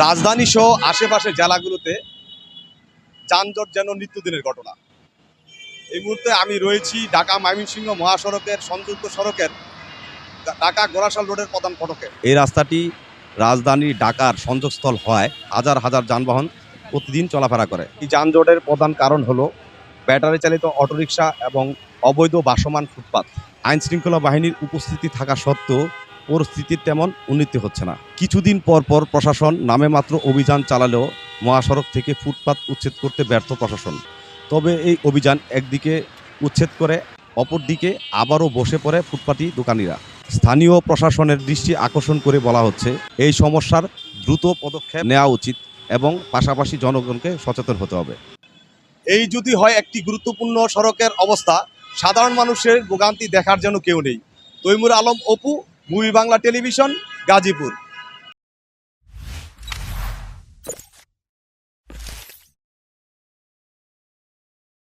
রাজধানী সহ আশেপাশের জেলাগুলোতে যানজট যেন নিত্যদিনের ঘটনা। এই মুহূর্তে আমি রয়েছি ঢাকা ময়মনসিংহ মহাসড়কের সংযুক্ত সড়কের ঢাকা গোরাশাল রোডের প্রধান ফটকে। এই রাস্তাটি রাজধানী ঢাকার সংযোগস্থল হয় হাজার হাজার যানবাহন প্রতিদিন চলাফেরা করে। এই যানজটের প্রধান কারণ হলো ব্যাটারি চালিত অটোরিকশা এবং অবৈধ বাসমান ফুটপাত। আইন শৃঙ্খলা বাহিনীর উপস্থিতি থাকা সত্ত্বেও পরিস্থিতির তেমন উন্নতি হচ্ছে না। কিছুদিন পর পর প্রশাসন নামে মাত্র অভিযান চালালেও মহাসড়ক থেকে ফুটপাত উচ্ছেদ করতে ব্যর্থ প্রশাসন। তবে এই অভিযান একদিকে উচ্ছেদ করে, অপরদিকে আবারও বসে পড়ে ফুটপাতি দোকানিরা। স্থানীয় প্রশাসনের দৃষ্টি আকর্ষণ করে বলা হচ্ছে, এই সমস্যার দ্রুত পদক্ষেপ নেওয়া উচিত এবং পাশাপাশি জনগণকে সচেতন হতে হবে। এই যদি হয় একটি গুরুত্বপূর্ণ সড়কের অবস্থা, সাধারণ মানুষের ভোগান্তি দেখার জন্য কেউ নেই। Taimur Alam, Apu movie Bangla television Gazipur.